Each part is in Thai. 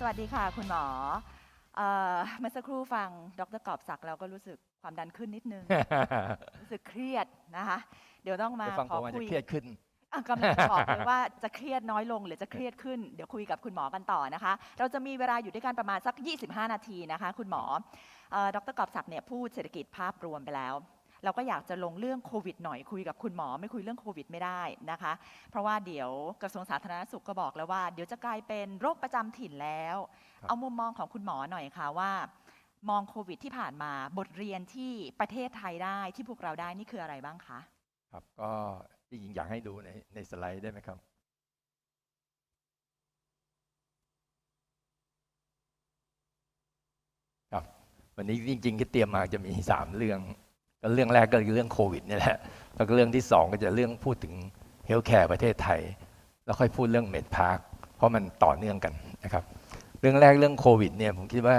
สวัสดีค่ะ คุณหมอเอ่อเมื่อสักครู่ฟังดรกอบศักดิ์แล้วก็รู้สึกความดันขึ้นนิดนึง รู้สึกเครียดนะคะ เดี๋ยวต้องมาไปฟังขผอมอาจคุจะยเครียดขึ้นอะกำลังจะบอกเลยว่าจะเครียดน้อยลงหรือจะเครียดขึ้น เดี๋ยวคุยกับคุณหมอกันต่อนะคะ เราจะมีเวลาอยู่ด้วยกันประมาณสัก 25 นาทีนะคะ คุณหมอเอ่อดรกอบศักดิ์เนี่ยพูดเศรษฐกิจภาพรวมไปแล้ว เราก็อยากจะลงเรื่องโควิดหน่อยคุยกับคุณหมอ ไม่คุยเรื่องโควิดไม่ได้นะคะ เพราะว่าเดี๋ยวกระทรวงสาธารณสุขก็บอกแล้วว่า เดี๋ยวจะกลายเป็นโรคประจำถิ่นแล้วครับเอามุมมองของคุณหมอหน่อยค่ะว่า มองโควิดที่ผ่านมาบทเรียนที่ประเทศไทยได้ที่พวกเราได้นี่คืออะไรบ้างคะครับก็จริงๆอยากให้ดูในในสไลด์ได้ไหมครับครับ วันนี้จริงๆที่เตรียมมาจะมีสามเรื่องก็ เรื่องแรกก็คือเรื่องโควิดนี่แหละ แล้วก็เรื่องที่สองก็จะเรื่องพูดถึงเฮลท์แคร์ประเทศไทย แล้วค่อยพูดเรื่องเมดพาร์ค เพราะมันต่อเนื่องกันนะครับ เรื่องแรกเรื่องโควิดเนี่ยผมคิดว่า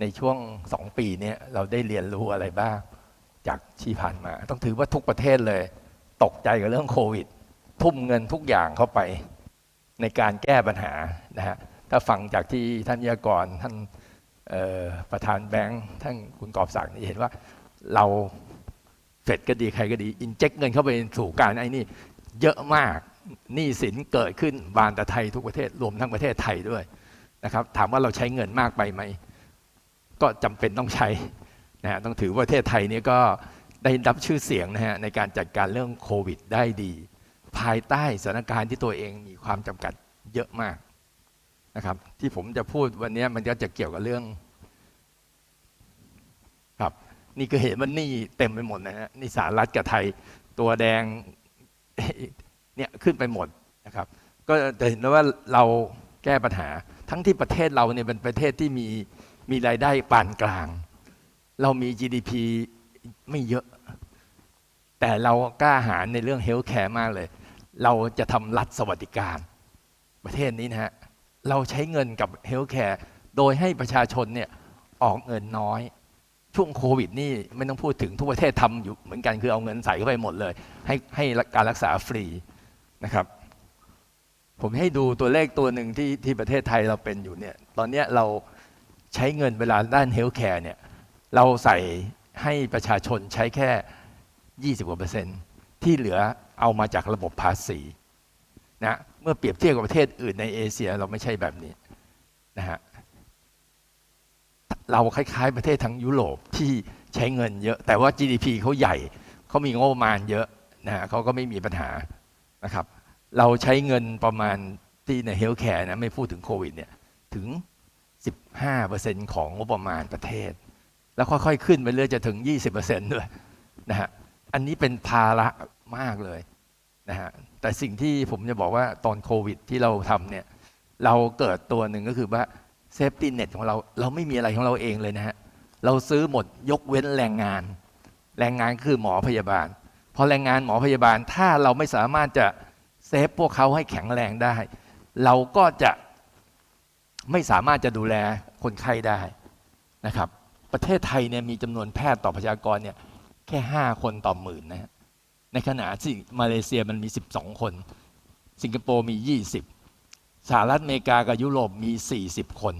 ในช่วงสองปีเนี้เราได้เรียนรู้อะไรบ้างจากที่ผ่านมา ต้องถือว่าทุกประเทศเลย ตกใจกับเรื่องโควิด ทุ่มเงินทุกอย่างเข้าไป ในการแก้ปัญหานะฮะถ้าฟังจากที่ท่านยากรท่านประธานแบงค์ท่านคุณกอบศักดิ์เห็นว่า เราเฟดก็ดีใครก็ดี อินเจกเงินเข้าไปสู่การไอ้นี่เยอะมากหนี้สินเกิดขึ้นบานแต่ไทยทุกประเทศรวมทั้งประเทศไทยด้วยนะครับถามว่าเราใช้เงินมากไปไหม ก็จำเป็นต้องใช้นะฮะต้องถือว่าประเทศไทยนี่ก็ได้รับชื่อเสียงนะฮะในการจัดการเรื่องโควิดได้ดี ภายใต้สถานการณ์ที่ตัวเองมีความจำกัดเยอะมากนะครับที่ผมจะพูดวันนี้มันก็จะเกี่ยวกับเรื่อง นี่ก็เห็นว่านี่เต็มไปหมดนะฮะนี่สหรัฐกับไทยตัวแดงเนี่ยขึ้นไปหมดนะครับ ก็จะเห็นได้ว่าเราแก้ปัญหา ทั้งที่ประเทศเราเนี่ยเป็นประเทศที่มีมีรายได้ปานกลาง เรามี GDP ไม่เยอะ แต่เรากล้าหาญในเรื่องเฮลท์แคร์มากเลย เราจะทำรัฐสวัสดิการ ประเทศนี้นะฮะเราใช้เงินกับเฮลท์แคร์โดยให้ประชาชนเนี่ยออกเงินน้อย ช่วงโควิดนี่ไม่ต้องพูดถึงทุกประเทศทำอยู่เหมือนกันคือเอาเงินใส่เข้าไปหมดเลย ให้ให้การรักษาฟรีนะครับ ผมให้ดูตัวเลขตัวหนึ่งที่ที่ประเทศไทยเราเป็นอยู่เนี่ย ตอนเนี้ยเราใช้เงินเวลาด้านเฮลท์แคร์เนี่ยเราใส่ให้ประชาชนใช้แค่ 20กว่าเปอร์เซ็นต์ที่เหลือเอามาจากระบบภาษีนะเมื่อเปรียบเทียบกับประเทศอื่นในเอเชียเราไม่ใช่แบบนี้นะฮะ เราคล้าย ๆ ประเทศทั้งยุโรปที่ใช้เงินเยอะ แต่ว่า GDP เขาใหญ่เขามีงบประมาณเยอะนะฮะเขาก็ไม่มีปัญหานะครับเราใช้เงินประมาณที่ในเฮลท์แคร์นะไม่พูดถึงโควิดเนี่ยถึง 15%ของงบประมาณประเทศ แล้วค่อยๆขึ้นไปเรื่อยจะถึง 20%ด้วยนะฮะอันนี้เป็นภาระมากเลยนะฮะแต่สิ่งที่ผมจะบอกว่าตอนโควิดที่เราทำเนี่ยเราเกิดตัวหนึ่งก็คือว่า เซฟตี้เน็ตของเรา เราไม่มีอะไรของเราเองเลยนะฮะ เราซื้อหมดยกเว้นแรงงาน แรงงานคือหมอพยาบาล พอแรงงานหมอพยาบาลถ้าเราไม่สามารถจะเซฟพวกเขาให้แข็งแรงได้ เราก็จะไม่สามารถจะดูแลคนไข้ได้นะครับ ประเทศไทยเนี่ยมีจำนวนแพทย์ต่อประชากรเนี่ยแค่ 5 คนต่อหมื่นนะฮะในขณะที่มาเลเซียมันมี 12 คน สิงคโปร์มี 20 สหรัฐอเมริกากับยุโรปมี 40 คน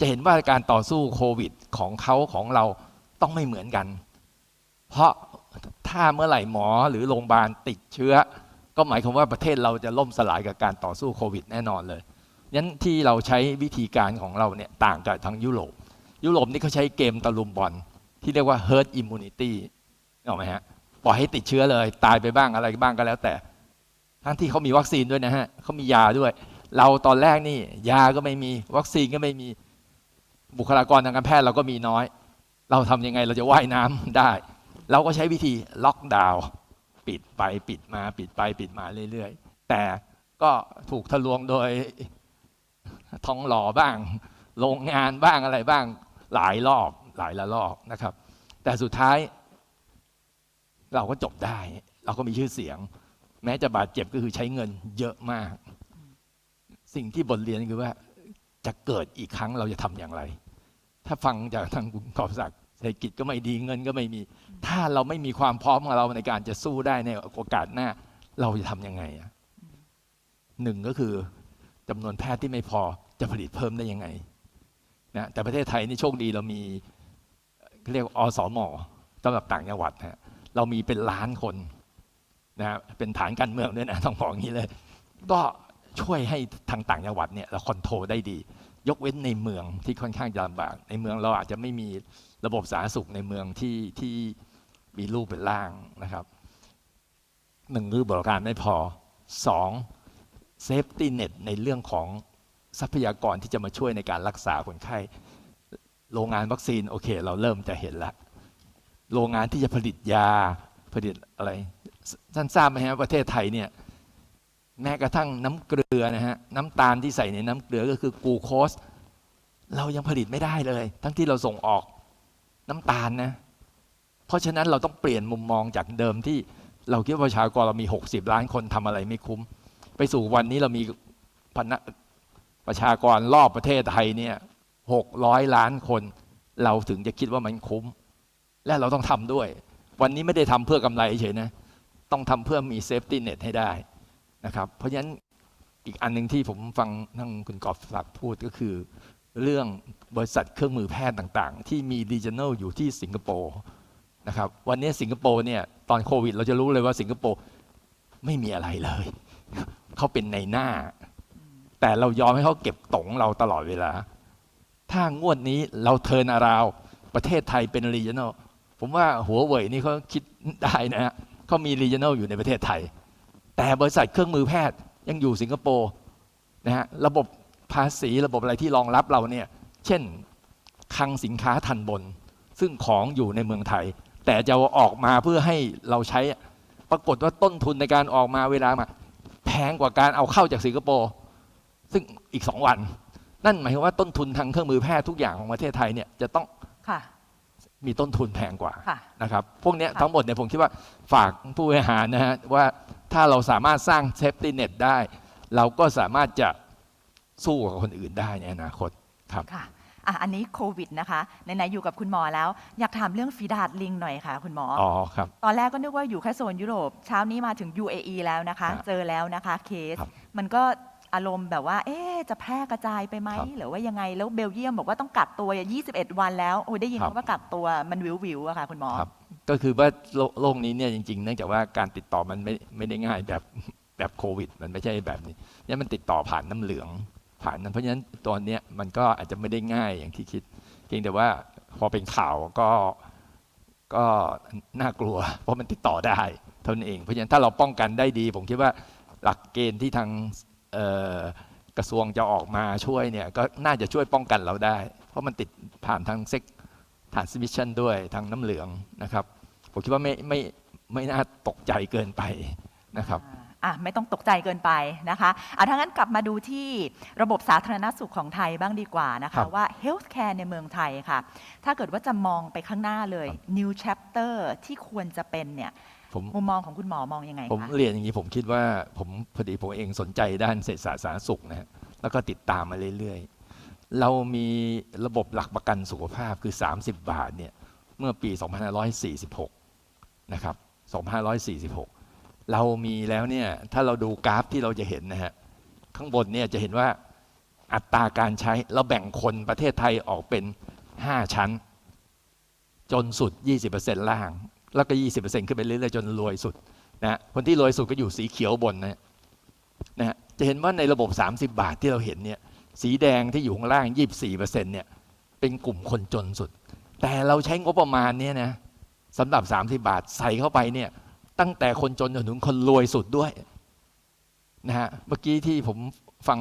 จะเห็นว่าการต่อสู้โควิดของเขาของเราต้องไม่เหมือนกัน เพราะถ้าเมื่อไหร่หมอหรือโรงพยาบาลติดเชื้อ ก็หมายความว่าประเทศเราจะล่มสลายกับการต่อสู้โควิดแน่นอนเลยงั้นที่เราใช้วิธีการของเราเนี่ยต่างจากทางยุโรป ยุโรปนี่เขาใช้เกมตะลุมบอลที่เรียกว่า herd immunity นึกออกไหมฮะปล่อยให้ติดเชื้อเลย ตายไปบ้างอะไรบ้างก็แล้วแต่ ทั้งที่เขามีวัคซีนด้วยนะฮะเขามียาด้วย เราตอนแรกนี่ ยาก็ไม่มี วัคซีนก็ไม่มีบุคลากรทางการแพทย์เราก็มีน้อย เราทำยังไงเราจะว่ายน้ำได้ เราก็ใช้วิธีล็อกดาวน์ปิดไปปิดมา ปิดไปปิดมาเรื่อยๆ แต่ก็ถูกทะลวงโดยท้องหล่อบ้าง โรงงานบ้างอะไรบ้างหลายรอบหลายละรอบนะครับ แต่สุดท้าย เราก็จบได้ เราก็มีชื่อเสียง แม้จะบาดเจ็บก็คือใช้เงินเยอะมาก สิ่งที่บทเรียนคือว่าจะเกิดอีกครั้งเราจะทำอย่างไร ถ้าฟังจากทางคุณกอบศักดิ์เศรษฐกิจก็ไม่ดีเงินก็ไม่มี ถ้าเราไม่มีความพร้อมของเราในการจะสู้ได้ในโอกาสหน้า เราจะทำยังไงหนึ่งก็คือจำนวนแพทย์ที่ไม่พอจะผลิตเพิ่มได้ยังไงนะแต่ประเทศไทยนี่โชคดีเรามีเรียกว่าอสมสำหรับต่างจังหวัดนะเรามีเป็นล้านคนนะเป็นฐานการเมืองด้วยนะต้องบอกอย่างนี้เลย ก็ ช่วยให้ทางต่างจังหวัดเนี่ยเราคอนโทรลได้ดี ยกเว้นในเมืองที่ค่อนข้างจะลำบาก ในเมืองเราอาจจะไม่มีระบบสาธารณสุขในเมืองที่ที่มีรูปเป็นร่างนะครับหนึ่งคือบริการไม่พอสองเซฟตี้เน็ตในเรื่องของทรัพยากรที่จะมาช่วยในการรักษาคนไข้ โรงงานวัคซีนโอเค เราเริ่มจะเห็นแล้ว โรงงานที่จะผลิตยาผลิตอะไรท่านทราบไหมฮะประเทศไทยเนี่ย แม้กระทั่งน้ำเกลือนะฮะน้ำตาลที่ใส่ในน้ำเกลือก็คือกูโคส เรายังผลิตไม่ได้เลย ทั้งที่เราส่งออกน้ำตาลนะ เพราะฉะนั้นเราต้องเปลี่ยนมุมมองจากเดิมที่เราคิดว่าประชากรเรามี 60 ล้านคนทำอะไรไม่คุ้ม ไปสู่วันนี้เรามีพนะประชากรรอบประเทศไทยเนี่ย600ล้านคน เราถึงจะคิดว่ามันคุ้ม และเราต้องทำด้วย วันนี้ไม่ได้ทำเพื่อกำไรเฉยนะ ต้องทำเพื่อมีเซฟตี้เน็ตให้ได้ นะครับ เพราะฉะนั้นอีกอันหนึ่งที่ผมฟังทั้งคุณกอบศักดิ์พูดก็คือ เรื่องบริษัทเครื่องมือแพทย์ต่างๆ ที่มี regional อยู่ที่สิงคโปร์นะครับวันนี้สิงคโปร์เนี่ยตอนโควิด เราจะรู้เลยว่าสิงคโปร์ไม่มีอะไรเลย เขาเป็นในหน้า แต่เรายอมให้เขาเก็บตงเราตลอดเวลา ถ้างวดนี้เราเทินอาราวประเทศไทยเป็น regional ผมว่าหัวเว่ยนี่เขาคิดได้นะฮะเขามี regional อยู่ในประเทศไทย แต่บริษัทเครื่องมือแพทย์ยังอยู่สิงคโปร์นะฮะระบบภาษีระบบอะไรที่รองรับเราเนี่ยเช่นคลังสินค้าทันบน ซึ่งของอยู่ในเมืองไทย แต่จะเอาออกมาเพื่อให้เราใช้ปรากฏว่าต้นทุนในการออกมาเวลามาแพงกว่าการเอาเข้าจากสิงคโปร์ซึ่งอีกสองวัน นั่นหมายความว่าต้นทุนทางเครื่องมือแพทย์ทุกอย่างของประเทศไทยเนี่ยจะต้องค่ะมีต้นทุนแพงกว่าค่ะนะครับ พวกเนี้ยค่ะทั้งหมดเนี่ยผมคิดว่าฝากผู้บริหารนะฮะว่า ถ้าเราสามารถสร้างเซฟตี้เน็ตได้ เราก็สามารถจะสู้กับคนอื่นได้ในอนาคตครับค่ะอะอันนี้โควิดนะคะไหนๆอยู่กับคุณหมอแล้ว อยากถามเรื่องฝีดาดลิงหน่อยค่ะ คุณหมออ๋อครับ ตอนแรกก็นึกว่าอยู่แค่โซนยุโรป เช้านี้มาถึง UAE แล้วนะคะครับเจอแล้วนะคะเคสครับมันก็ อารมณ์แบบว่า เอ๊ะจะแพร่กระจายไปไหมครับหรือว่ายังไงแล้วเบลเยียมบอกว่าต้องกักตัว 21 วันแล้วโอ้ยได้ยินครับว่ากักตัวมันวิววิวๆอะค่ะคุณหมอ ครับก็คือว่าโลโลกนี้เนี่ยจริงๆเนื่องจากว่าการติดต่อมันไม่ไม่ได้ง่ายแบบแบบโควิด มันไม่ใช่แบบนี้เนี่ยมันติดต่อผ่านน้ำเหลืองผ่านนั้นเพราะฉะนั้นตอนเนี้ยมันก็อาจจะไม่ได้ง่ายอย่างที่คิดเพียงแต่ว่าพอเป็นข่าวก็ก็น่ากลัว เพราะมันติดต่อได้เท่านั้นเองเพราะฉะนั้นถ้าเราป้องกันได้ดี ผมคิดว่าหลักเกณฑ์ที่ทางเอ่อ กระทรวงจะออกมาช่วยเนี่ยก็น่าจะช่วยป้องกันเราได้ เพราะมันติดผ่านทางเซ็กทานสมิชันด้วยทางน้ำเหลืองนะครับ ผมคิดว่าไม่ไม่ไม่น่าตกใจเกินไปนะครับอะไม่ต้องตกใจเกินไปนะคะเอาทั้างนั้นกลับมาดูที่ระบบสาธารณสุขของไทยบ้างดีกว่านะครัคะบว่า healthcare ในเมืองไทยค่ะ ถ้าเกิดว่าจะมองไปข้างหน้าเลย new chapter ที่ควรจะเป็นเนี่ย ผมมุมมองของคุณหมอมองยังไงผมคะเรียนอย่างนี้ผมคิดว่าผมพอดีผมเองสนใจด้านเศรษฐศาสตร์สาธารณสุขนะฮะแล้วก็ติดตามมาเรื่อยๆ เรามีระบบหลักประกันสุขภาพคือ 30 บาทเนี่ยเมื่อปี 2546 นะครับ 2546 เรามีแล้วเนี่ยถ้าเราดูกราฟที่เราจะเห็นนะฮะข้างบนเนี่ยจะเห็นว่าอัตราการใช้เราแบ่งคนประเทศไทยออกเป็น 5 ชั้น จนสุด 20%ล่าง แล้วก็ 20%ขึ้นไปเรื่อยๆจนรวยสุดนะฮะคนที่รวยสุดก็อยู่สีเขียวบนนะฮะนะจะเห็นว่าในระบบ 30 บาทที่เราเห็นเนี่ยสีแดงที่อยู่ข้างล่าง 24%เนี่ยเป็นกลุ่มคนจนสุด แต่เราใช้งบประมาณเนี่ยนะสำหรับ 30 บาทใส่เข้าไปเนี่ยตั้งแต่คนจนจนถึงคนรวยสุดด้วยนะฮะเมื่อกี้ที่ผมฟัง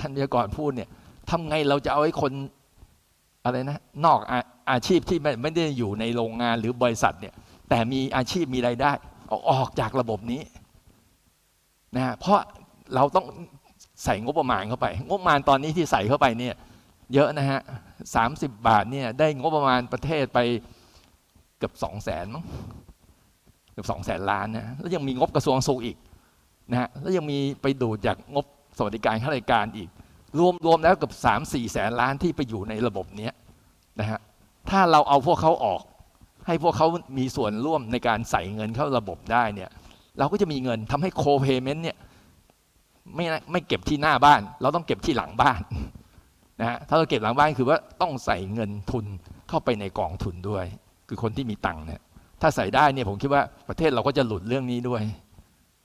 ท่านวิทยากรพูดเนี่ยทำไงเราจะเอาให้คนอะไรนะนอกอาอาชีพที่ไม่ไม่ได้อยู่ในโรงงานหรือบริษัทเนี่ย แต่มีอาชีพมีไรายได้อออกจากระบบนี้นะฮะเพราะเราต้องใส่งบประมาณเข้าไป งบประมาณตอนนี้ที่ใส่เข้าไปเนี่ยเยอะนะฮะสามสิบบาทเนี่ยได้งบประมาณประเทศไปเกือบสองแสนเกือบสองแสนล้านนะแล้วยังมีงบกระทรวงสุขอีกนะฮะแล้วยังมีไปดูดจากงบสวัสดิการข้าราชการอีก รวมรวมแล้วเกือบสามสี่แสนล้านที่ไปอยู่ในระบบเนี้ยนะฮะถ้าเราเอาพวกเขาออก ให้พวกเขามีส่วนร่วมในการใส่เงินเข้าระบบได้เนี่ย เราก็จะมีเงินทำให้โคเพย์เมนต์เนี่ยไม่ไม่เก็บที่หน้าบ้าน เราต้องเก็บที่หลังบ้านนะฮะถ้าเราเก็บหลังบ้านคือว่าต้องใส่เงินทุนเข้าไปในกองทุนด้วย คือคนที่มีตังค์เนี่ยถ้าใส่ได้เนี่ยผมคิดว่าประเทศเราก็จะหลุดเรื่องนี้ด้วย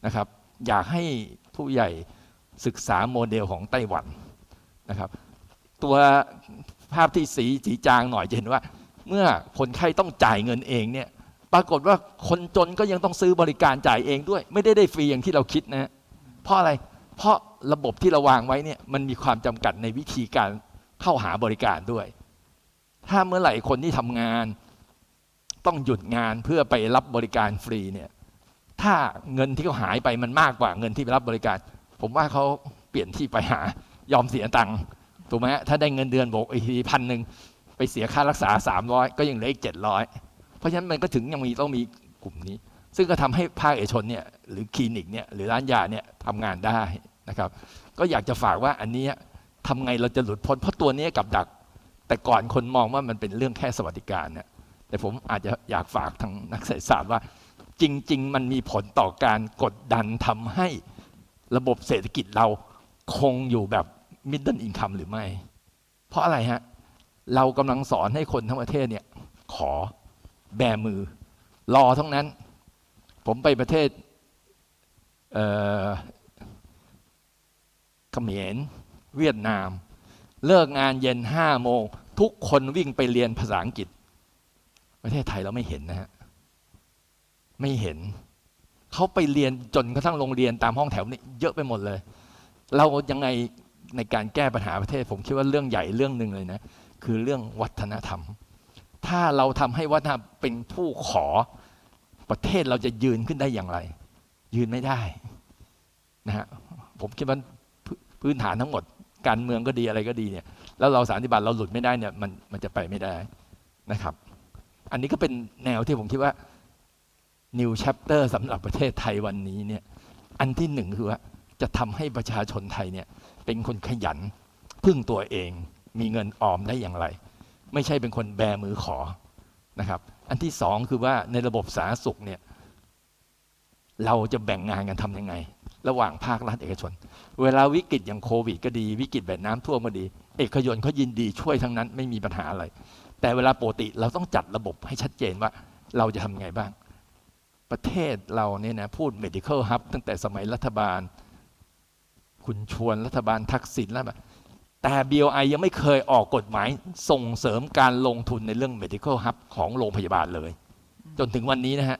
นะครับ อยากให้ผู้ใหญ่ศึกษาโมเดลของไต้หวันนะครับ ตัวภาพที่สีสีจางหน่อยจะเห็นว่า เมื่อคนไข้ต้องจ่ายเงินเองเนี่ยปรากฏว่าคนจนก็ยังต้องซื้อบริการจ่ายเองด้วย ไม่ได้ได้ฟรีอย่างที่เราคิดนะเพราะอะไรเพราะระบบที่เราวางไว้เนี่ยมันมีความจำกัดในวิธีการเข้าหาบริการด้วย ถ้าเมื่อไหร่คนที่ทำงาน ต้องหยุดงานเพื่อไปรับบริการฟรีเนี่ยถ้าเงินที่เขาหายไปมันมากกว่าเงินที่ไปรับบริการ ผมว่าเขาเปลี่ยนที่ไปหายอมเสียตังค์ถูกไหมถ้าได้เงินเดือนบอกอีกทีพันหนึ่ง ไปเสียค่ารักษา 300 ก็ยังเหลืออีก 700 เพราะฉะนั้นมันก็ถึงยังมีต้องมีกลุ่มนี้ ซึ่งก็ทำให้ภาคเอกชนเนี่ยหรือคลินิกเนี่ยหรือร้านยาเนี่ยทำงานได้นะครับ ก็อยากจะฝากว่าอันนี้ทำไงเราจะหลุดพ้นเพราะตัวนี้กับดัก แต่ก่อนคนมองว่ามันเป็นเรื่องแค่สวัสดิการเนี่ยแต่ผมอาจจะอยากฝากทางนักเศรษฐศาสตร์ว่า จริง ๆ มันมีผลต่อการกดดันทำให้ระบบเศรษฐกิจเราคงอยู่แบบ middle income หรือไม่ เพราะอะไรฮะ เรากำลังสอนให้คนทั้งประเทศเนี่ย ขอแบมือ รอทั้งนั้น ผมไปประเทศเอ่อเขมรเวียดนาม เลิกงานเย็นห้าโมง ทุกคนวิ่งไปเรียนภาษาอังกฤษ ประเทศไทยเราไม่เห็นนะฮะ ไม่เห็น เขาไปเรียนจนกระทั่งโรงเรียนตามห้องแถวนี่เยอะไปหมดเลย เรายังไงในการแก้ปัญหาประเทศ ผมคิดว่าเรื่องใหญ่เรื่องหนึ่งเลยนะ คือเรื่องวัฒนธรรม ถ้าเราทำให้วัฒนธรรมเป็นผู้ขอประเทศเราจะยืนขึ้นได้อย่างไร ยืนไม่ได้นะฮะผมคิดว่าพื้นฐานทั้งหมด การเมืองก็ดีอะไรก็ดีเนี่ย แล้วเราสารนิบัติเราหลุดไม่ได้เนี่ยมันมันจะไปไม่ได้นะครับ อันนี้ก็เป็นแนวที่ผมคิดว่า New Chapter สำหรับประเทศไทยวันนี้เนี่ย อันที่หนึ่งคือว่าจะทำให้ประชาชนไทยเนี่ย เป็นคนขยันพึ่งตัวเอง มีเงินออมได้อย่างไร ไม่ใช่เป็นคนแบมือขอนะครับ อันที่สองคือว่าในระบบสาธารณสุขเนี่ยเราจะแบ่งงานกันทำยังไง ระหว่างภาครัฐเอกชน เวลาวิกฤตอย่างโควิดก็ดี วิกฤตแบบน้ำท่วมก็ดี เอกชนเขายินดีช่วยทั้งนั้นไม่มีปัญหาอะไร แต่เวลาปกติเราต้องจัดระบบให้ชัดเจนว่าเราจะทำยังไงบ้าง ประเทศเราเนี่ยนะพูด medical hub ตั้งแต่สมัยรัฐบาล คุณชวนรัฐบาลทักษิณแล้ว แบบแต่ BOI ยังไม่เคยออกกฎหมายส่งเสริมการลงทุนในเรื่อง medical hub ของโรงพยาบาลเลย จนถึงวันนี้นะฮะ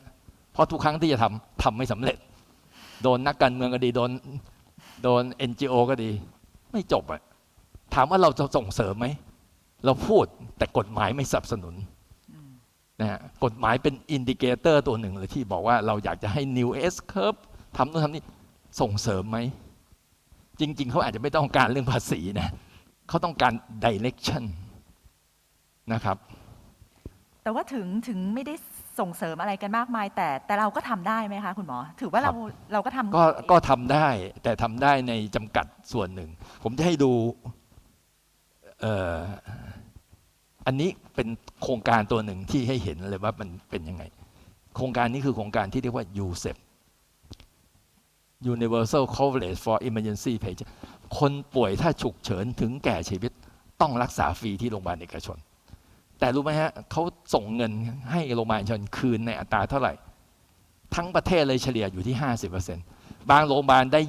เพราะทุกครั้งที่จะทำทำไม่สำเร็จ โดนนักการเมืองก็ดี โดนโดน NGO ก็ดี ไม่จบอะถามว่าเราจะส่งเสริมไหม เราพูดแต่กฎหมายไม่สนับสนุนนะฮะกฎหมายเป็นอินดิเคเตอร์ตัวหนึ่งเลยที่บอกว่าเราอยากจะให้ New S Curve ทำนู่นทำนี่ส่งเสริมไหม จริง ๆ เขาอาจจะไม่ต้องการเรื่องภาษีนะ เขาต้องการ direction นะครับ แต่ว่าถึงถึงไม่ได้ส่งเสริมอะไรกันมากมาย แต่แต่เราก็ทำได้ไหมคะคุณหมอ ถือว่าเราเราก็ทำก็ก็ทำได้แต่ทำได้ในจำกัดส่วนหนึ่ง ผมจะให้ดูเอ่ออันนี้เป็นโครงการตัวหนึ่งที่ให้เห็นเลยว่ามันเป็นยังไง โครงการนี้คือโครงการที่เรียกว่า USEP Universal Coverage for Emergency Patient คนป่วยถ้าฉุกเฉินถึงแก่ชีวิตต้องรักษาฟรีที่โรงพยาบาลเอกชน แต่รู้ไหมฮะเขาส่งเงินให้โรงพยาบาลเอกชนคืนในอัตราเท่าไหร่ ทั้งประเทศเลยเฉลี่ยอยู่ที่ 50%บางโรงพยาบาลได้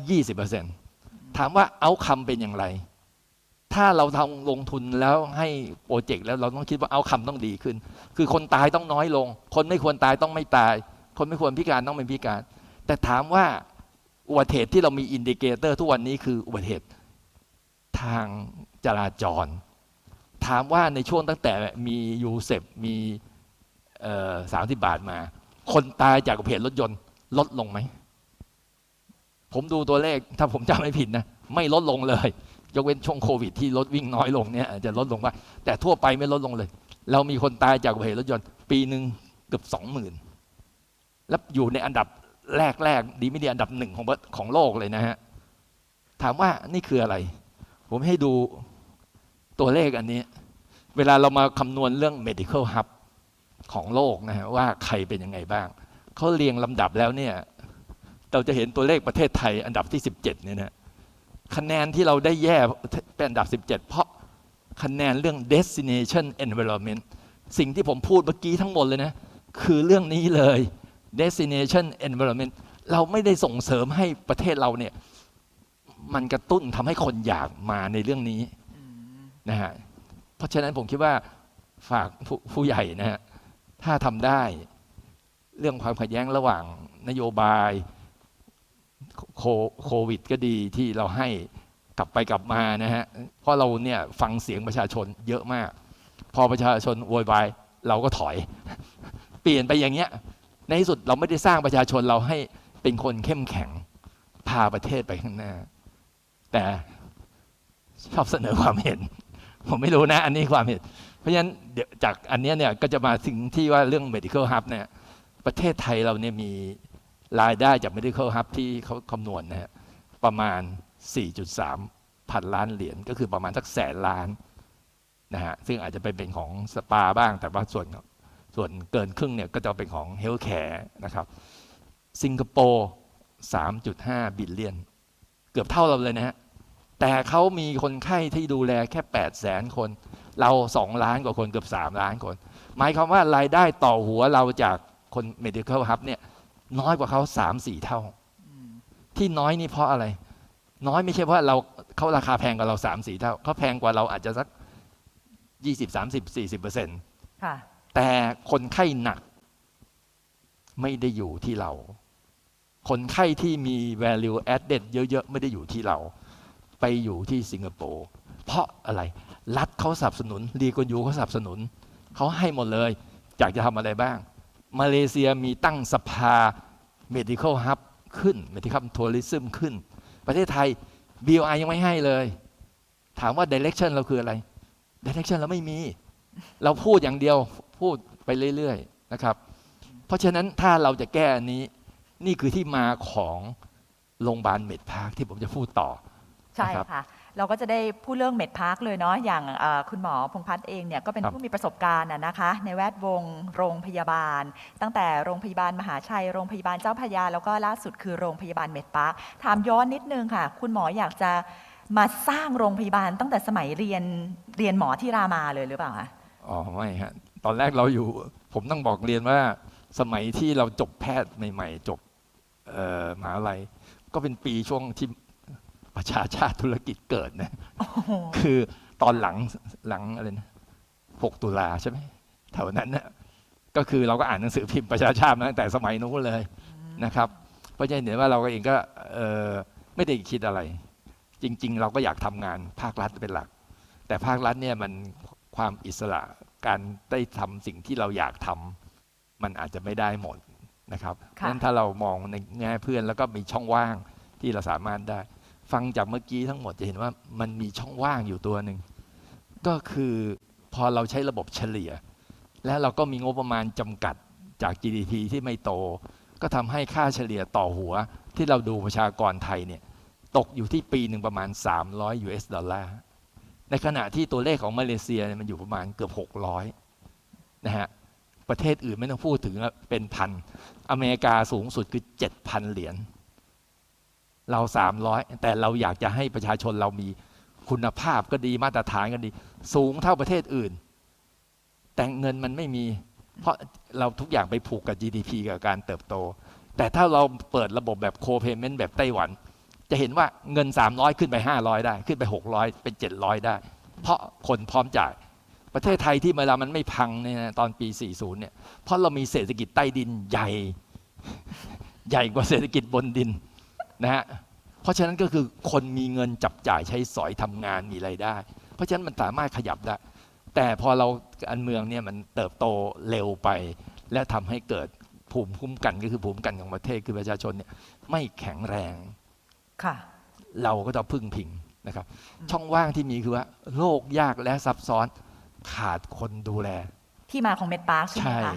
20%ถามว่าเอาคำเป็นอย่างไร ถ้าเราทำลงทุนแล้วให้โปรเจกต์แล้วเราต้องคิดว่าเอาคำต้องดีขึ้น คือคนตายต้องน้อยลง คนไม่ควรตายต้องไม่ตาย คนไม่ควรพิการต้องไม่พิการ แต่ถามว่า อุบัติเหตุที่เรามีอินดิเคเตอร์ทุกวันนี้คืออุบัติเหตุทางจราจร ถามว่าในช่วงตั้งแต่มียูเซฟมีสามสิบบาทมา คนตายจากอุบัติเหตุรถยนต์ลดลงไหม ผมดูตัวเลขถ้าผมจำไม่ผิดนะ ไม่ลดลงเลย ยกเว้นช่วงโควิด ที่รถวิ่งน้อยลงเนี่ยอาจจะลดลงว่างแต่ทั่วไปไม่ลดลงเลย เรามีคนตายจากอุบัติเหตุรถยนต์ ปีหนึ่งเกือบสองหมื่นแล้วอยู่ในอันดับ แรกแรกๆดีไม่ดีอันดับหนึ่งของของโลกเลยนะฮะ ถามว่านี่คืออะไร ผมให้ดูตัวเลขอันนี้ เวลาเรามาคำนวณเรื่อง medical hub ของโลกนะฮะว่าใครเป็นยังไงบ้าง เขาเรียงลำดับแล้วเนี่ย เราจะเห็นตัวเลขประเทศไทยอันดับที่ 17เนี่ยนะคะแนนที่เราได้แย่เป็นอันดับ 17 เพราะคะแนนเรื่อง destination environment สิ่งที่ผมพูดเมื่อกี้ทั้งหมดเลยนะ คือเรื่องนี้เลย destination environment เราไม่ได้ส่งเสริมให้ประเทศเราเนี่ยมันกระตุ้นทำให้คนอยากมาในเรื่องนี้นะฮะเพราะฉะนั้นผมคิดว่าฝากผู้ผู้ใหญ่นะฮะถ้าทำได้เรื่องความขัดแย้งระหว่างนโยบายโคโควิดก็ดีที่เราให้กลับไปกลับมานะฮะ เพราะเราเนี่ยฟังเสียงประชาชนเยอะมาก พอประชาชนโวยวายเราก็ถอย เปลี่ยนไปอย่างเงี้ย ในที่สุดเราไม่ได้สร้างประชาชนเราให้เป็นคนเข้มแข็งพาประเทศไปข้างหน้า แต่ชอบเสนอความเห็น ผมไม่รู้นะ อันนี้ความเห็น เพราะฉะนั้นเดี๋ยวจากอันนี้เนี่ยก็จะมาถึงที่ว่าเรื่อง medical hub เนี่ยประเทศไทยเราเนี่ยมีรายได้จาก medical hub ที่เขาคำนวณนะฮะประมาณ 4.3 พันล้านเหรียญก็คือประมาณสักแสนล้านนะฮะซึ่งอาจจะเป็นเป็นของสปาบ้างแต่ว่าส่วน ส่วนเกินครึ่งเนี่ยก็จะเป็นของ healthcare นะครับสิงคโปร์3.5 บิลเลียน เกือบเท่าเราเลยนะฮะ แต่เขามีคนไข้ที่ดูแลแค่8แสนคน เราสองล้านกว่าคนเกือบ 3 ล้านคน หมายความว่ารายได้ต่อหัวเราจากคน medical hub เนี่ยน้อยกว่าเขา 3 4 เท่า ที่น้อยนี่เพราะอะไร น้อยไม่ใช่เพราะเราเขาราคาแพงกว่าเรา 3 4 เท่าเขาแพงกว่าเราอาจจะสัก 20 30 40เปอร์เซ็นต์ค่ะ แต่คนไข้หนัก ไม่ได้อยู่ที่เรา คนไข้ที่มี value added เยอะ ๆ ไม่ได้อยู่ที่เรา ไปอยู่ที่สิงคโปร์เพราะอะไร รัฐเขาสนับสนุนรีกวนยูเขาสนับสนุน เขาให้หมดเลย อยากจะทำอะไรบ้าง มาเลเซียมีตั้งสภา medical hub ขึ้น medical tourism ขึ้น ประเทศไทย BOI ยังไม่ให้เลย ถามว่า direction เราคืออะไร direction เราไม่มี เราพูดอย่างเดียว พูดไปเรื่อยๆนะครับ เพราะฉะนั้นถ้าเราจะแก้อันนี้นี่คือที่มาของโรงพยาบาลเมดพาร์คที่ผมจะพูดต่อใช่นะครับค่ะเราก็จะได้พูดเรื่องเม็ดพาร์คเลยเนาะอย่างเอ่อคุณหมอพงษ์พัฒน์เองเนี่ยก็เป็นครับผู้มีประสบการณ์อะนะคะ ในแวดวงโรงพยาบาล ตั้งแต่โรงพยาบาลมหาชัยโรงพยาบาลเจ้าพระยา แล้วก็ล่าสุดคือโรงพยาบาลเม็ดพาร์คถามย้อนนิดนึงค่ะ คุณหมออยากจะมาสร้างโรงพยาบาลตั้งแต่สมัยเรียนเรียนหมอที่รามาเลยหรือเปล่าคะอ๋อไม่ฮะ ตอนแรกเราอยู่ ผมต้องบอกเรียนว่า สมัยที่เราจบแพทย์ใหม่ๆ จบเอ่อมหาลัย ก็เป็นปีช่วงที่ประชาชาติธุรกิจเกิดนะโอ้โหคือตอนหลังหลังอะไรนะ6ตุลาใช่ไหมแถวนั้นนะก็คือเราก็อ่านหนังสือพิมพ์ประชาชาติมาตั้งแต่สมัยนู้นเลยนะครับ เพราะฉะนั้นเห็นว่าเราก็เองก็เอ่อไม่ได้คิดอะไร จริง ๆ เราก็อยากทำงานภาครัฐเป็นหลัก แต่ภาครัฐเนี่ยมันความอิสระ การได้ทำสิ่งที่เราอยากทำมันอาจจะไม่ได้หมดนะครับเพราะค่ะฉะนั้นถ้าเรามองในแง่เพื่อนแล้วก็มีช่องว่างที่เราสามารถได้ ฟังจากเมื่อกี้ทั้งหมดจะเห็นว่ามันมีช่องว่างอยู่ตัวหนึ่งก็คือพอเราใช้ระบบเฉลี่ย และเราก็มีงบประมาณจำกัดจาก GDP ที่ไม่โต ก็ทำให้ค่าเฉลี่ยต่อหัว ที่เราดูประชากรไทยเนี่ยตกอยู่ที่ปีหนึ่งประมาณ 300 US ดอลลาร์ ในขณะที่ตัวเลขของมาเลเซียมันอยู่ประมาณเกือบ 600นะฮะประเทศอื่นไม่ต้องพูดถึงเป็นพัน อเมริกาสูงสุดคือ 7,000 เหรียญเรา 300 แต่เราอยากจะให้ประชาชนเรามีคุณภาพก็ดีมาตรฐานก็ดี สูงเท่าประเทศอื่น แต่เงินมันไม่มี เพราะเราทุกอย่างไปผูกกับ GDP กับการเติบโต แต่ถ้าเราเปิดระบบแบบโคเ payment แบบไต้หวัน จะเห็นว่าเงิน 300 ขึ้นไป 500 ได้ ขึ้นไป 600 เป็น 700 ได้ เพราะคนพร้อมจ่าย ประเทศไทยที่เวลามันไม่พังเนี่ยตอนปี 40 เนี่ย เพราะเรามีเศรษฐกิจใต้ดินใหญ่ ใหญ่กว่าเศรษฐกิจบนดินนะฮะ เพราะฉะนั้นก็คือคนมีเงินจับจ่ายใช้สอยทำงานมีไรายได้ เพราะฉะนั้นมันสามารถขยับได้ แต่พอเราอันเมืองเนี่ยมันเติบโตเร็วไป และทำให้เกิดภูมิคุ้มกันก็คือภูมิคุ้มกันของประเทศคือประชาชนเนี่ยไม่แข็งแรง เราก็ต้องพึ่งพิงนะครับ ช่องว่างที่มีคือว่าโรคยากและซับซ้อนขาดคนดูแล ที่มาของเม็ดพาร์คใช่ไหมใช่คะ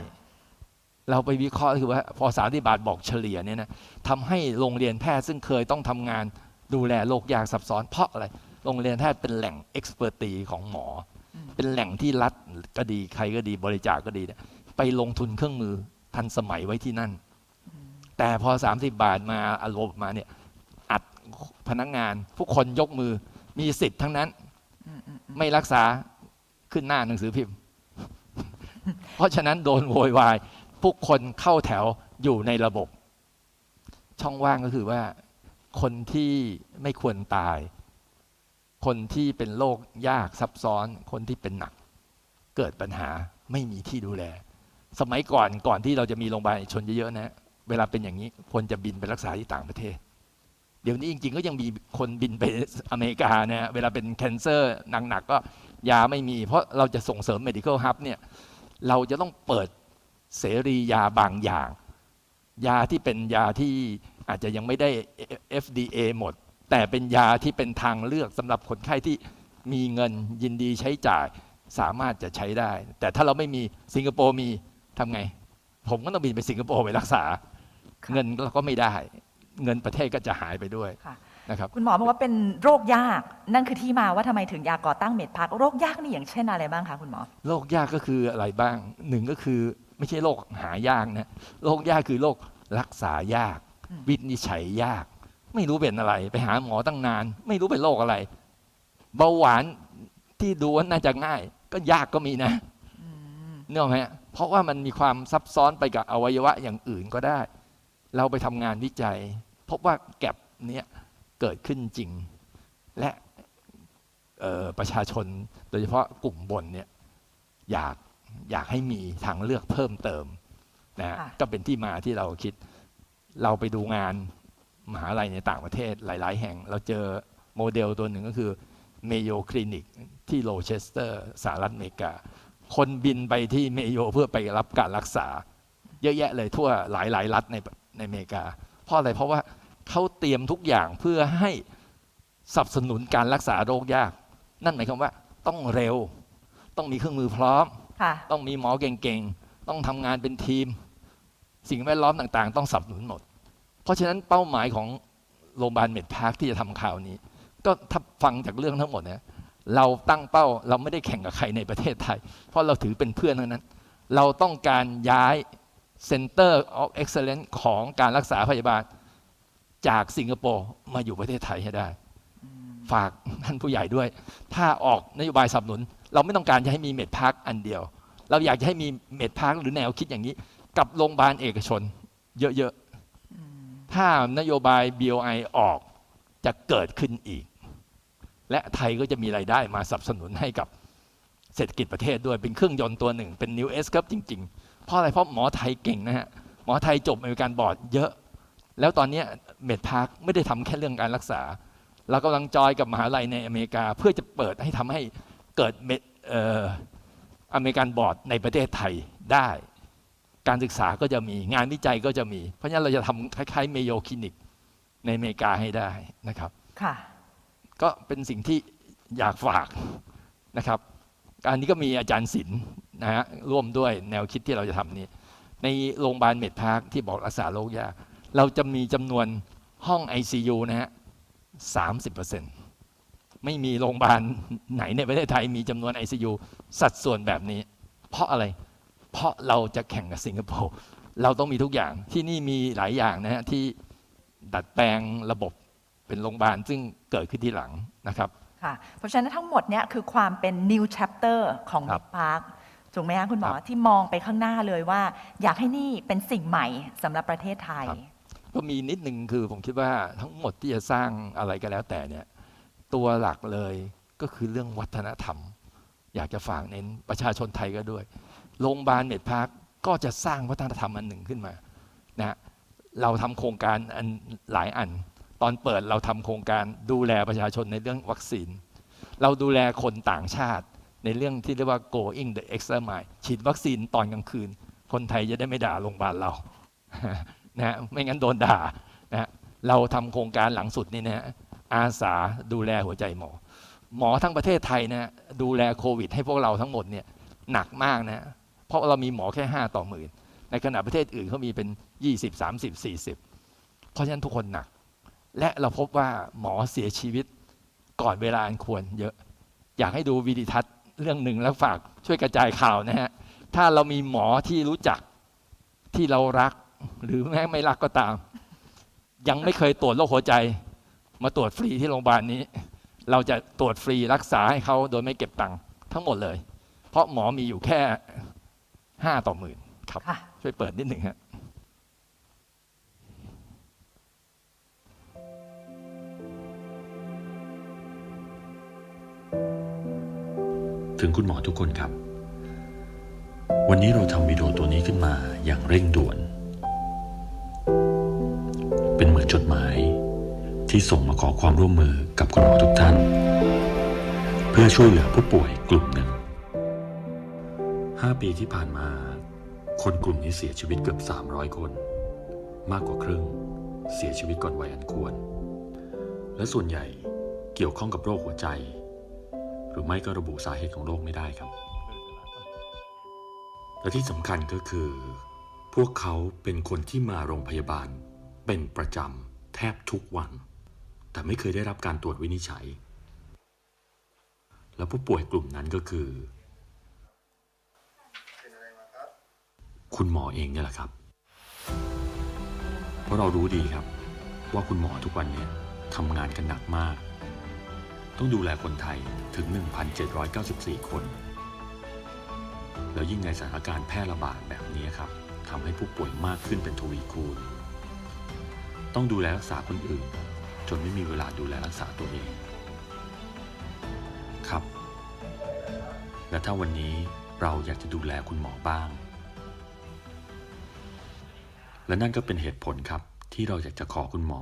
เราไปวิเคราะห์คือว่าพอสาธิบาตบอกเฉลี่ยเนี่ยนะทำให้โรงเรียนแพทย์ซึ่งเคยต้องทำงานดูแลโรคยากซับซ้อนเพราะอะไร โรงเรียนแพทย์เป็นแหล่งเอ็กซ์เพรตีของหมออมเป็นแหล่งที่รัฐก็ดีใครก็ดีบริจาคก็ดีเนี่ยไปลงทุนเครื่องมือทันสมัยไว้ที่นั่น แต่พอ 30 บาทมาอารมณ์มาเนี่ยอัด พนักงานทุกคนยกมือมีสิทธิ์ทั้งนั้นอืมอืมอืมไม่รักษาขึ้นหน้าหนังสือพิมพ์ เพราะฉะนั้นโดนโวยวายผู้คนเข้าแถวอยู่ในระบบ ช่องว่างก็คือว่า คนที่ไม่ควรตาย คนที่เป็นโรคยากซับซ้อน คนที่เป็นหนัก เกิดปัญหาไม่มีที่ดูแล สมัยก่อนก่อนที่เราจะมีโรงพยาบาลเอกชนเยอะๆนะ เวลาเป็นอย่างนี้ควรจะบินไปรักษาที่ต่างประเทศ เดี๋ยวนี้จริงๆ ก็ยังมีคนบินไปอเมริกานะเวลาเป็นแคนเซอร์หนักๆก็ยาไม่มี เพราะเราจะส่งเสริม medical hub เนี่ยเราจะต้องเปิดเสรียาบางอย่าง ยาที่เป็นยาที่อาจจะยังไม่ได้ FDA หมด แต่เป็นยาที่เป็นทางเลือกสำหรับคนไข้ที่มีเงินยินดีใช้จ่ายสามารถจะใช้ได้ แต่ถ้าเราไม่มีสิงคโปร์มีทำไง ผมก็ต้องบินไปสิงคโปร์ไปรักษา เงินเราก็ไม่ได้ เงินประเทศก็จะหายไปด้วย ค่ะนะครับ คุณหมอบอกว่าเป็นโรคยากนั่นคือที่มาว่าทำไมถึงอยากก่อตั้งเม็ดพักโรคยากนี่อย่างเช่นอะไรบ้างคะคุณหมอ โรคยากก็คืออะไรบ้างหนึ่งก็คือไม่ใช่โรคหายากนะโรคยากคือโรครักษายาก อืม วินิจฉัยยาก ไม่รู้เป็นอะไร ไปหาหมอตั้งนาน ไม่รู้เป็นโรคอะไร เบาหวานที่ดูว่าน่าจะง่าย ก็ยากก็มีนะอืมเนกอะไหมฮะเพราะว่ามันมีความซับซ้อนไปกับอวัยวะอย่างอื่นก็ได้ เราไปทำงานวิจัย พบว่าแก็บเนี้ยเกิดขึ้นจริง และเอ่อประชาชนโดยเฉพาะกลุ่มบนเนี่ยอยากอยากให้มีทางเลือกเพิ่มเติมนะฮะค่ะก็เป็นที่มาที่เราคิด เราไปดูงานมหาลัยในต่างประเทศหลาย ๆ แห่ง เราเจอโมเดลตัวหนึ่งก็คือเมโยคลินิกที่โรเชสเตอร์สหรัฐอเมริกา คนบินไปที่เมโยเพื่อไปรับการรักษา เยอะแยะเลยทั่วหลายหลายๆรัฐในในอเมริกา เพราะอะไรเพราะว่า เขาเตรียมทุกอย่างเพื่อให้สนับสนุนการรักษาโรคยาก นั่นหมายความว่าต้องเร็ว ต้องมีเครื่องมือพร้อมค่ะต้องมีหมอเก่งๆ ต้องทำงานเป็นทีม สิ่งแวดล้อมต่างๆ ต้องสนับสนุนหมด เพราะฉะนั้นเป้าหมายของโรงพยาบาลเมดพาร์คที่จะทำข่าวนี้ ก็ถ้าฟังจากเรื่องทั้งหมดเนี่ยเราตั้งเป้าเราไม่ได้แข่งกับใครในประเทศไทย เพราะเราถือเป็นเพื่อนเท่านั้น เราต้องการย้าย Center of Excellence ของการรักษาพยาบาล จากสิงคโปร์มาอยู่ประเทศไทยให้ได้ ฝากท่านผู้ใหญ่ด้วย ถ้าออกนโยบายสนับสนุน เราไม่ต้องการจะให้มีเมดพาร์คอันเดียว เราอยากจะให้มีเมดพาร์คหรือแนวคิดอย่างนี้ กับโรงพยาบาลเอกชน เยอะๆถ้านโยบาย BOI ออกจะเกิดขึ้นอีก และไทยก็จะมีรายได้มาสนับสนุนให้กับเศรษฐกิจประเทศด้วยเป็นเครื่องยนต์ตัวหนึ่งเป็น New S ครับจริง ๆ เพราะอะไรเพราะหมอไทยเก่งนะฮะหมอไทยจบอเมริกันบอร์ดเยอะ แล้วตอนเนี้เมดพาร์คไม่ได้ทำแค่เรื่องการรักษา เรากำลังจอยกับมหาลัยในอเมริกา เพื่อจะเปิดให้ทำให้เกิดเมดเอ่ออเมริกันบอร์ดในประเทศไทยได้ การศึกษาก็จะมีงานวิจัยก็จะมี เพราะฉะนั้นเราจะทำคล้ายๆเมโยคลินิกในอเมริกาให้ได้นะครับค่ะก็เป็นสิ่งที่อยากฝากนะครับการนี้ก็มีอาจารย์ศิลป์นะฮะร่วมด้วยแนวคิดที่เราจะทำนี้ ในโรงพยาบาลเมดพาร์คที่บอกรักษาโรคยาก เราจะมีจำนวนห้อง ICU นะฮะสามสิบเปอร์เซ็นต์ไม่มีโรงพยาบาลไหนในประเทศไทยมีจำนวน ICU สัดส่วนแบบนี้ เพราะอะไร เพราะเราจะแข่งกับสิงคโปร์เราต้องมีทุกอย่างที่นี่มีหลายอย่างนะฮะที่ดัดแปลงระบบเป็นโรงพยาบาลซึ่งเกิดขึ้นที่หลังนะครับค่ะเพราะฉะนั้นทั้งหมดเนี่ยคือความเป็น new chapter ของครัเม็บดพักถูกไหมคะคุณหมอครับที่มองไปข้างหน้าเลยว่า อยากให้นี่เป็นสิ่งใหม่สำหรับประเทศไทยครับ ก็มีนิดนึงคือผมคิดว่าทั้งหมดที่จะสร้างอะไรก็แล้วแต่เนี่ยตัวหลักเลยก็คือเรื่องวัฒนธรรม อยากจะฝากเน้นประชาชนไทยก็ด้วยโรงพยาบาลเมดพาร์คก็จะสร้างวัฒนธรรมอันหนึ่งขึ้นมานะฮะเราทำโครงการอันหลายอัน ตอนเปิดเราทำโครงการดูแลประชาชนในเรื่องวัคซีน เราดูแลคนต่างชาติในเรื่องที่เรียกว่า going the extra mile ฉีดวัคซีนตอนกลางคืน คนไทยจะได้ไม่ด่าโรงพยาบาลเรา นะฮะไม่งั้นโดนด่านะฮะเราทำโครงการหลังสุดนี่นะฮะอาสาดูแลหัวใจหมอ หมอทั้งประเทศไทยนะฮะดูแลโควิด ให้พวกเราทั้งหมดเนี่ยหนักมากนะฮะเพราะเรามีหมอแค่ 5 ต่อหมื่นในขณะประเทศอื่นเขามีเป็น 20 30 40 เพราะฉะนั้นทุกคนหนัก และเราพบว่าหมอเสียชีวิตก่อนเวลาอันควรเยอะ อยากให้ดูวิดีทัศน์เรื่องหนึ่งแล้วฝากช่วยกระจายข่าวนะฮะถ้าเรามีหมอที่รู้จักที่เรารัก หรือแม้ไม่รักก็ตาม ยังไม่เคยตรวจโรคหัวใจ มาตรวจฟรีที่โรงพยาบาลนี้ เราจะตรวจฟรีรักษาให้เขาโดยไม่เก็บตังค์ทั้งหมดเลย เพราะหมอมีอยู่แค่ห้าต่อหมื่นครับค่ะช่วยเปิดนิดหนึ่งฮะถึงคุณหมอทุกคนครับ วันนี้เราทำวิดีโอตัวนี้ขึ้นมาอย่างเร่งด่วน จดหมาย ที่ส่งมาขอความร่วมมือกับคุณหมอทุกท่าน เพื่อช่วยเหลือผู้ป่วยกลุ่มหนึ่ง 5 ปีที่ผ่านมา คนกลุ่มนี้เสียชีวิตเกือบ 300 คน มากกว่าครึ่ง เสียชีวิตก่อนวัยอันควร และส่วนใหญ่เกี่ยวข้องกับโรคหัวใจ หรือไม่ก็ระบุสาเหตุของโรคไม่ได้ครับ และที่สำคัญก็คือ พวกเขาเป็นคนที่มาโรงพยาบาล เป็นประจำแทบทุกวัน แต่ไม่เคยได้รับการตรวจวินิจฉัย และผู้ป่วยกลุ่มนั้นก็คือ คุณหมอเองเนี่ยแหละครับ เพราะเรารู้ดีครับ ว่าคุณหมอทุกวันนี้ทำงานกันหนักมาก ต้องดูแลคนไทยถึง 1,794 คน แล้วยิ่งในสถานการณ์แพร่ระบาดแบบนี้ครับทำให้ผู้ป่วยมากขึ้นเป็นทวีคูณ ต้องดูแลรักษาคนอื่น จนไม่มีเวลาดูแลรักษาตัวเอง ครับ และถ้าวันนี้เราอยากจะดูแลคุณหมอบ้าง และนั่นก็เป็นเหตุผลครับที่เราอยากจะขอคุณหมอ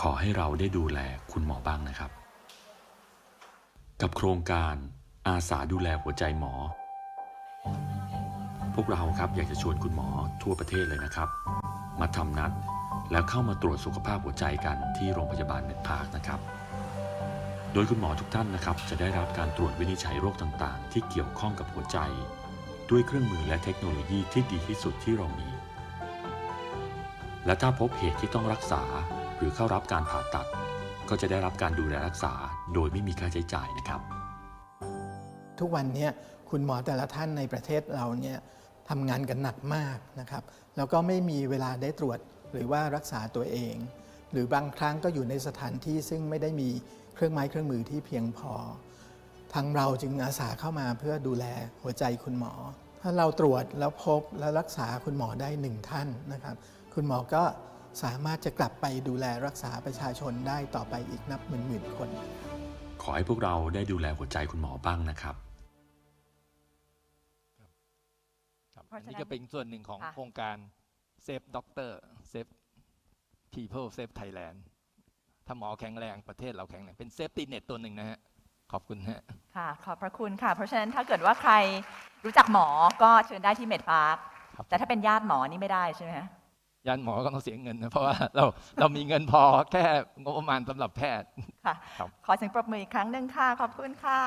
ขอให้เราได้ดูแลคุณหมอบ้างนะครับ กับโครงการอาสาดูแลหัวใจหมอ พวกเราครับอยากจะชวนคุณหมอทั่วประเทศเลยนะครับ มาทำนัด แล้วเข้ามาตรวจสุขภาพหัวใจกันที่โรงพยาบาลเมดพาร์คนะครับ โดยคุณหมอทุกท่านนะครับ จะได้รับการตรวจวินิจฉัยโรคต่างๆ ที่เกี่ยวข้องกับหัวใจ ด้วยเครื่องมือและเทคโนโลยีที่ดีที่สุดที่เรามี และถ้าพบเหตุที่ต้องรักษาหรือเข้ารับการผ่าตัด ก็จะได้รับการดูแลรักษาโดยไม่มีค่าใช้จ่ายนะครับ ทุกวันนี้คุณหมอแต่ละท่านในประเทศเราเนี่ย ทำงานกันหนักมากนะครับ แล้วก็ไม่มีเวลาได้ตรวจหรือว่ารักษาตัวเอง หรือบางครั้งก็อยู่ในสถานที่ซึ่งไม่ได้มีเครื่องไม้เครื่องมือที่เพียงพอ ทางเราจึงอาสาเข้ามาเพื่อดูแลหัวใจคุณหมอ ถ้าเราตรวจแล้วพบและรักษาคุณหมอได้หนึ่งท่านนะครับ คุณหมอก็สามารถจะกลับไปดูแลรักษาประชาชนได้ต่อไปอีกนับหมื่นๆคน ขอให้พวกเราได้ดูแลหัวใจคุณหมอบ้างนะครับ เพราะอันฉะนั้นนี้ก็เป็นส่วนหนึ่งของค่ะ โครงการ Save Doctor Save People Save Thailand ถ้าหมอแข็งแรงประเทศเราแข็งแรง เป็นเซฟตี้เน็ตตัวหนึ่งนะฮะ ขอบคุณฮะ ค่ะ ขอบพระคุณค่ะ เพราะฉะนั้นถ้าเกิดว่าใครรู้จักหมอก็เชิญได้ที่เมดพาร์คครับ แต่ถ้าเป็นญาติหมอนี่ไม่ได้ใช่ไหมคะยันหมอก็ต้องเสียเงินนะ เพราะว่าเราเรามีเงินพอแค่งบประมาณสำหรับแพทย์ ค่ะ ครับ ขอเสียงปรบมืออีกครั้งหนึ่งค่ะ ขอบคุณค่ะ